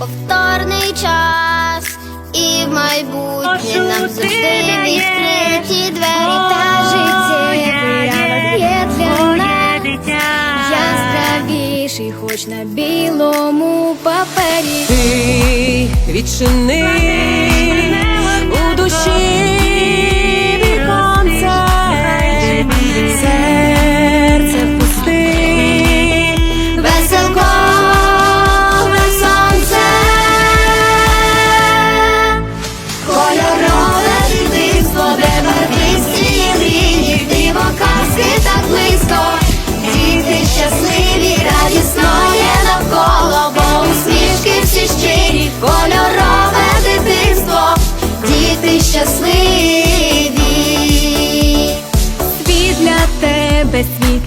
повторний час, і в майбутнє О, нам завжди відкриті двері О, та життя. є для нас. Дитя. Я здравіший, хоч на білому папері. Ти відчини.